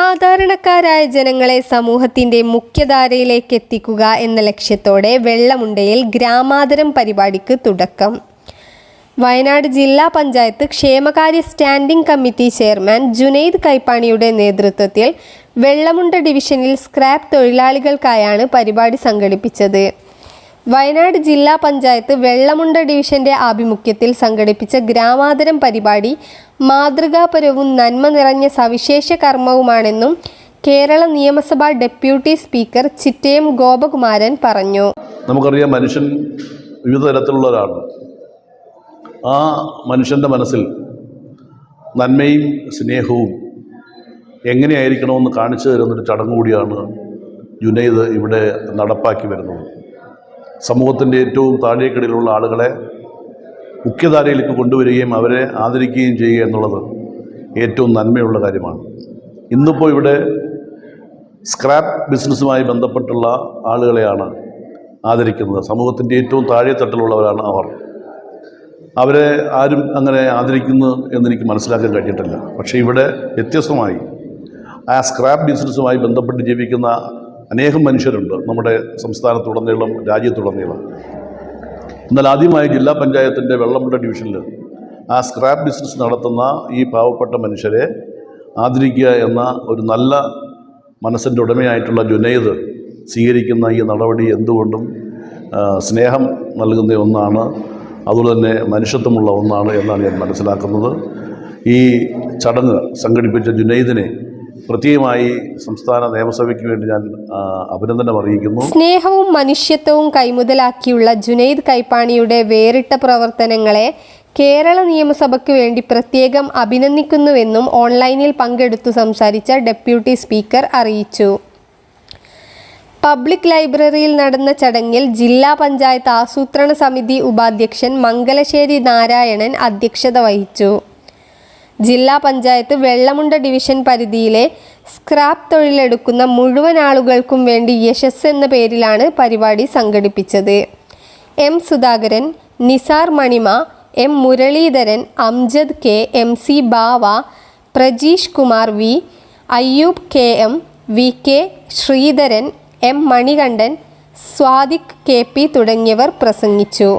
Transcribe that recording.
സാധാരണക്കാരായ ജനങ്ങളെ സമൂഹത്തിന്റെ മുഖ്യധാരയിലേക്ക് എത്തിക്കുക എന്ന ലക്ഷ്യത്തോടെ വെള്ളമുണ്ടയിൽ ഗ്രാമാതരം പരിപാടിക്ക് തുടക്കം. വയനാട് ജില്ലാ പഞ്ചായത്ത് ക്ഷേമകാര്യ സ്റ്റാൻഡിംഗ് കമ്മിറ്റി ചെയർമാൻ ജുനൈദ് കൈപ്പാണിയുടെ നേതൃത്വത്തിൽ വെള്ളമുണ്ട ഡിവിഷനിൽ സ്ക്രാപ്പ് തൊഴിലാളികൾക്കായാണ് പരിപാടി സംഘടിപ്പിച്ചത്. വയനാട് ജില്ലാ പഞ്ചായത്ത് വെള്ളമുണ്ട ഡിവിഷന്റെ ആഭിമുഖ്യത്തിൽ സംഘടിപ്പിച്ച ഗ്രാമാതരം പരിപാടി മാതൃകാപരവും നന്മ നിറഞ്ഞ സവിശേഷ കർമ്മവുമാണെന്നും കേരള നിയമസഭാ ഡെപ്യൂട്ടി സ്പീക്കർ ചിറ്റയം ഗോപകുമാരൻ പറഞ്ഞു. നമുക്കറിയാം മനുഷ്യൻ വിവിധ തരത്തിലുള്ളവരാണ് ആ മനുഷ്യന്റെ മനസ്സിൽ നന്മയും സ്നേഹവും എങ്ങനെയായിരിക്കണമെന്ന് കാണിച്ചു തരുന്നൊരു ചടങ്ങ് കൂടിയാണ് ജുനൈദ് ഇവിടെ നടപ്പാക്കി വരുന്നത്. സമൂഹത്തിന്റെ ഏറ്റവും താഴേക്കിടയിലുള്ള ആളുകളെ മുഖ്യധാരയിലേക്ക് കൊണ്ടുവരികയും അവരെ ആദരിക്കുകയും ചെയ്യുക എന്നുള്ളത് ഏറ്റവും നന്മയുള്ള കാര്യമാണ്. ഇന്നിപ്പോൾ ഇവിടെ സ്ക്രാപ്പ് ബിസിനസ്സുമായി ബന്ധപ്പെട്ടുള്ള ആളുകളെയാണ് ആദരിക്കുന്നത്. സമൂഹത്തിന്റെ ഏറ്റവും താഴെ തട്ടിലുള്ളവരാണ് അവർ. അവരെ ആരും അങ്ങനെ ആദരിക്കുന്നു എന്നെനിക്ക് മനസ്സിലാക്കാൻ കഴിഞ്ഞിട്ടില്ല. പക്ഷേ ഇവിടെ വ്യത്യസ്തമായി ആ സ്ക്രാപ്പ് ബിസിനസ്സുമായി ബന്ധപ്പെട്ട് ജീവിക്കുന്ന അനേകം മനുഷ്യരുണ്ട് നമ്മുടെ സംസ്ഥാനത്തുടനീളം രാജ്യത്തുടനീളം. എന്നാൽ ആദ്യമായി ജില്ലാ പഞ്ചായത്തിന്റെ വെള്ളമുണ്ട ഡിവിഷനിൽ ആ സ്ക്രാപ്പ് ബിസിനസ് നടത്തുന്ന ഈ പാവപ്പെട്ട മനുഷ്യരെ ആദരിക്കുക എന്ന ഒരു നല്ല മനസ്സിന്റെ ഉടമയായിട്ടുള്ള ജുനൈദ് സ്വീകരിക്കുന്ന ഈ നടപടി എന്തുകൊണ്ടും സ്നേഹം നൽകുന്ന ഒന്നാണ് അതുപോലെ തന്നെ മനുഷ്യത്വമുള്ള ഒന്നാണ് എന്നാണ് ഞാൻ മനസ്സിലാക്കുന്നത്. ഈ ചടങ്ങ് സംഘടിപ്പിച്ച ജുനൈദിനെ പ്രത്യേകമായി സംസ്ഥാന നിയമസഭയ്ക്ക് വേണ്ടി ഞാൻ അഭിനന്ദനം അറിയിക്കുന്നു. സ്നേഹവും മനുഷ്യത്വവും കൈമുതലാക്കിയുള്ള ജുനൈദ് കൈപ്പാണിയുടെ വേറിട്ട പ്രവർത്തനങ്ങളെ കേരള നിയമസഭയ്ക്ക് വേണ്ടി പ്രത്യേകം അഭിനന്ദിക്കുന്നുവെന്നും ഓൺലൈനിൽ പങ്കെടുത്തു സംസാരിച്ച ഡെപ്യൂട്ടി സ്പീക്കർ അറിയിച്ചു. പബ്ലിക് ലൈബ്രറിയിൽ നടന്ന ചടങ്ങിൽ ജില്ലാ പഞ്ചായത്ത് ആസൂത്രണ സമിതി ഉപാധ്യക്ഷൻ മംഗലശ്ശേരി നാരായണൻ അധ്യക്ഷത വഹിച്ചു. ജില്ലാ പഞ്ചായത്ത് വെള്ളമുണ്ട ഡിവിഷൻ പരിധിയിലെ സ്ക്രാപ്പ് തൊഴിലെടുക്കുന്ന മുഴുവൻ ആളുകൾക്കും വേണ്ടി യശസ് എന്ന പേരിലാണ് പരിപാടി സംഘടിപ്പിച്ചത്. M Sudhakaran Nisar Manima M Muraleedharan Amjad K M C Bava Prajeesh Kumar V Ayyoob K M V K Sreedharan M Manikandan Swadiq K P തുടങ്ങിയവർ പ്രസംഗിച്ചു.